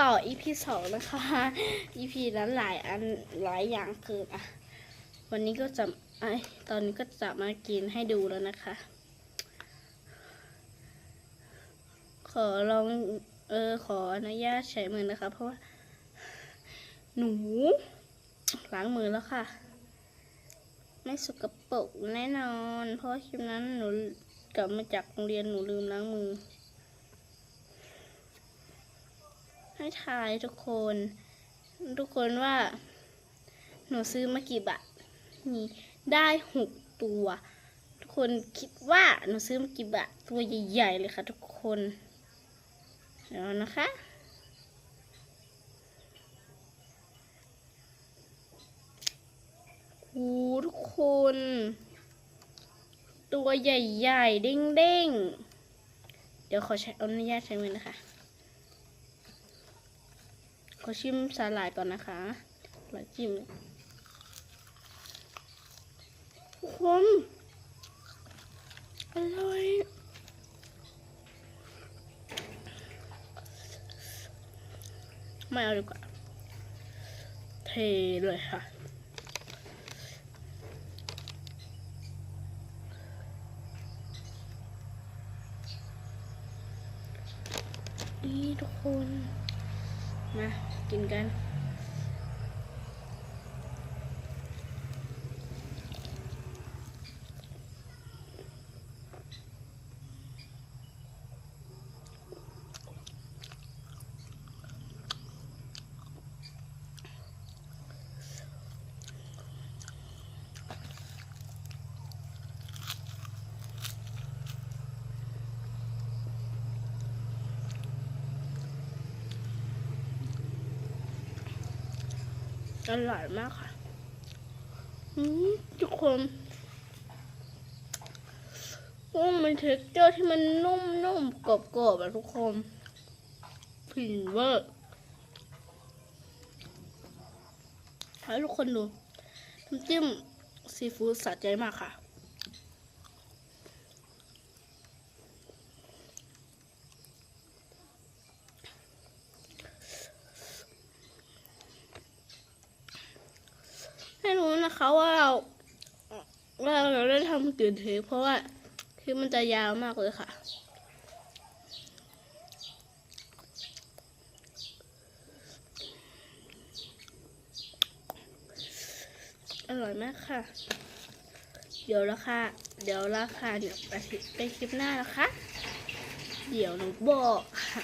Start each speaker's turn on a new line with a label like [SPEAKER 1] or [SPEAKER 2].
[SPEAKER 1] ต่อ EP สองนะคะ EP นั้นหลายอันหลายอย่างเกินอะ วันนี้ก็จะไอตอนนี้ก็จะมากินให้ดูแล้วนะคะ ขอลองเออขออนุญาตใช้มือนะคะ เพราะว่า หนูล้างมือแล้วค่ะ ไม่สกปรกแน่นอน เพราะคลิปนั้นหนูกลับมาจากโรงเรียนหนูลืมล้างมือ ให้ทายทุกคน ทุกคนว่า หนูซื้อมากี่บาทนี่ได้หกตัว ทุกคนคิดว่าหนูซื้อมากี่บาทตัวใหญ่ๆเลยค่ะทุกคนเดี๋ยวนะคะโอ้ทุกคน ตัวใหญ่ๆ เด้งๆ เดี๋ยวขอใช้อนุญาตใช้มือนะคะ ขอชิมสาหร่ายก่อนนะคะหลายจิ้มเลยทุกคนอร่อยไม่เอาดีกว่า เทเลยค่ะนี่ทุกคน มากินกัน อร่อยมากค่ะทุกคนว่ามันเท็กเจอร์ที่มันนุ่มๆกรอบๆอะทุกคนผินเวอร์ให้ทุกคนดูน้ำจิ้มซีฟู้ดสะใจมากค่ะ ให้รู้นะคะว่าเราว่าเราได้ทำกี่นเทปเพราะว่าคลิปมันจะยาวมากเลยค่ะ อร่อยมากค่ะ เดี๋ยวราคาเดี๋ยวราคาเนี่ยไปไปคลิปหน้านะคะ เดี๋ยวหนูบอกค่ะ